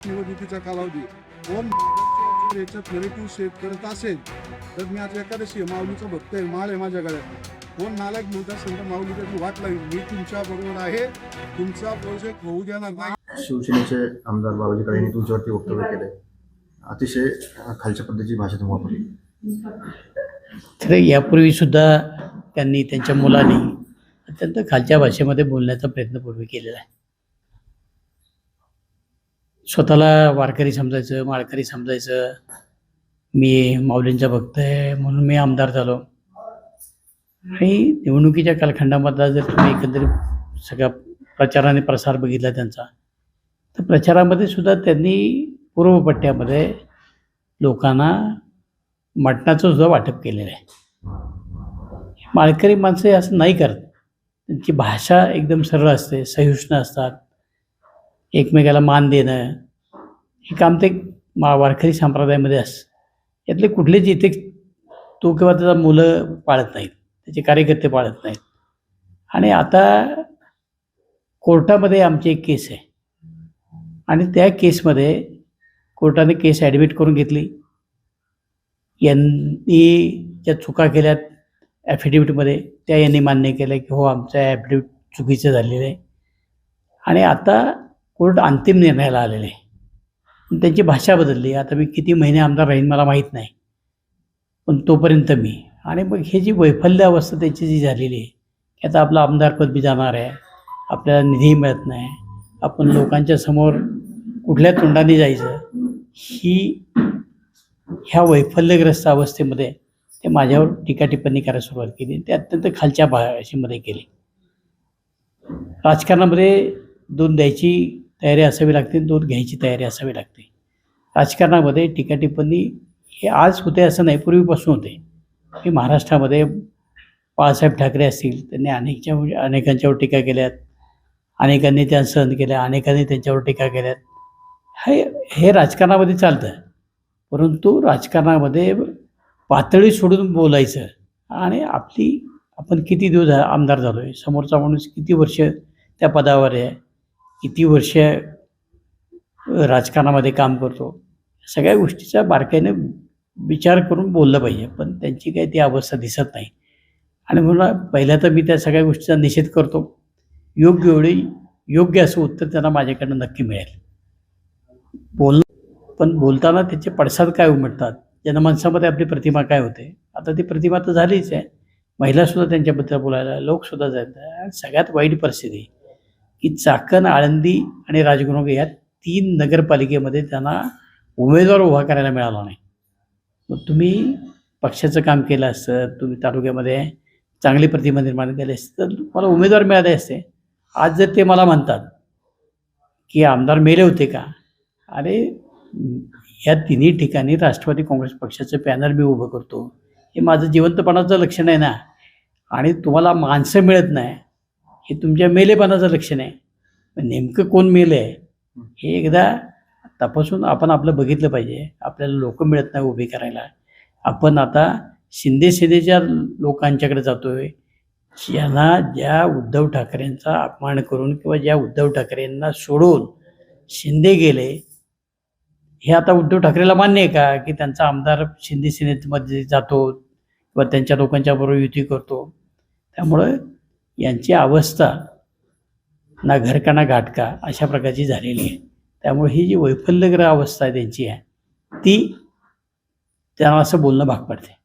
निवडणुकीचा कालावधी. कोण याच्यात नेगेटिव्ह सेट करत असेल तर मी आज एकादशी माऊलीचं भक्त आहे माळ आहे माझ्या गळ्यात. कोण नालायक म्हणत असेल तर माऊली त्याची वाट लागेल मी तुमच्या बरोबर आहे. तुमचा प्रोजेक्ट होऊ देणार नाही. शिवसेनेचे आमदार बाबाजी काळे यांनी तुमच्यावरती वक्तव्य केलंय. अतिशय खालच्या पद्धतीची भाषा तुम्ही वापरली. तर यापूर्वी सुद्धा त्यांनी त्यांच्या मुलांनी अत्यंत खालच्या भाषेमध्ये बोलण्याचा प्रयत्न पूर्वी केलेला आहे. स्वतःला वारकरी समजायचं माळकरी समजायचं. मी माऊलींचा भक्त आहे म्हणून मी आमदार झालो. आणि निवडणुकीच्या कालखंडामधला जर तुम्ही एकंदरीत सगळा प्रचाराने प्रसार बघितला त्यांचा तर प्रचारामध्ये सुद्धा त्यांनी पूर्वपट्ट्यामध्ये लोकांना मटणाचं सुद्धा वाटप केलेलं आहे. माळकरी माणसं असं नाही करत. त्यांची भाषा एकदम सरळ असते सहिष्णू असतात. एकमेकाला मान देणं हे काम ते मा वारकरी संप्रदायामध्ये अस यातले कुठलेच इथे तो किंवा त्याचा मुलं पाळत नाहीत त्याचे कार्यकर्ते पाळत नाहीत. आणि आता कोर्टामध्ये आमची एक केस आहे. आणि त्या केसमध्ये कोर्टाने केस ॲडमिट करून घेतली. यांनी ज्या चुका केल्यात ॲफिडेविटमध्ये त्या यांनी मान्य केलं की हो आमचं ॲफिडेविट चुकीचं झालेलं आहे. आणि आता कोर्ट अंतिम निर्णयाला आलेलं आहे. पण त्यांची भाषा बदलली. आता मी किती महिने आमदार राहीन मला माहीत नाही. पण तोपर्यंत मी. आणि मग हे जी वैफल्य अवस्था त्याची जी झालेली आहे की आता आपलं आमदारपद बी जाणार आहे. आपल्याला निधी मिळत नाही. आपण लोकांच्या समोर कुठल्या तोंडाने जायचं? ही ह्या वैफल्यग्रस्त अवस्थेमध्ये ते माझ्यावर टीका टिप्पणी करायला सुरुवात केली. ते अत्यंत खालच्या भाषेमध्ये केली. राजकारणामध्ये दोन द्यायची तयारी असावी लागते दूध घ्यायची तयारी असावी लागते. राजकारणामध्ये टीका टिप्पणी हे आज होते असं नाही पूर्वीपासून होते. की महाराष्ट्रामध्ये बाळासाहेब ठाकरे असतील त्यांनी अनेकच्या अनेकांच्यावर टीका केल्यात. अनेकांनी त्या सहन केल्या अनेकांनी त्यांच्यावर टीका केल्यात. हे हे राजकारणामध्ये चालतं. परंतु राजकारणामध्ये पातळी सोडून बोलायचं आणि आपली आपण किती दिवस आमदार झालो आहे समोरचा माणूस किती वर्ष त्या पदावर आहे? किती वर्ष राजकारणामध्ये काम करतो सगळ्या गोष्टीचा बारकाईने विचार करून बोललं पाहिजे पण त्यांची काही ती अवस्था दिसत नाही. आणि म्हणून पहिल्या तर मी त्या सगळ्या गोष्टीचा निषेध करतो. योग्य वेळी योग्य असं उत्तर त्यांना माझ्याकडनं नक्की मिळेल. बोल पण बोलताना त्याचे पडसाद काय उमटतात? जनमानसामध्ये आपली प्रतिमा काय होते? आता ती प्रतिमा तर झालीच आहे. महिलासुद्धा त्यांच्याबद्दल बोलायला लोकसुद्धा जायचं आहे आणि सगळ्यात वाईट परिस्थिती. की चाकण आळंदी आणि राजगुरुंग या तीन नगरपालिकेमध्ये त्यांना उमेदवार उभा करायला मिळाला नाही. मग तुम्ही पक्षाचं काम केलं असतं तुम्ही तालुक्यामध्ये चांगली प्रतिमा निर्माण केली असते तर तुम्हाला उमेदवार मिळाले असते. आज जर ते मला म्हणतात की आमदार मेले होते का? अरे या तिन्ही ठिकाणी राष्ट्रवादी काँग्रेस पक्षाचं पॅनल मी उभं करतो. हे माझं जिवंतपणाचं लक्षण आहे ना. आणि तुम्हाला माणसं मिळत नाही. हे तुमच्या मेलेपणाचं लक्षण आहे. पण नेमकं कोण मेलं आहे हे एकदा तपासून आपण आपलं बघितलं पाहिजे. आपल्याला लोक मिळत नाही उभी करायला. आपण आता शिंदे सेनेच्या लोकांच्याकडे जातोय. ज्यांना ज्या उद्धव ठाकरेंचा अपमान करून किंवा ज्या उद्धव ठाकरेंना सोडून शिंदे गेले हे आता उद्धव ठाकरेला मान्य आहे का? की त्यांचा आमदार शिंदे सेनेमध्ये जातो किंवा त्यांच्या लोकांच्या बरोबर युती करतो. त्यामुळं यांची अवस्था ना घरका ना घाटका अशा प्रकारची झालेली आहे. त्यामुळे ही जी वैफल्यग्रह अवस्था आहे त्यांची आहे ती त्यांना असं बोलणं भाग पडते.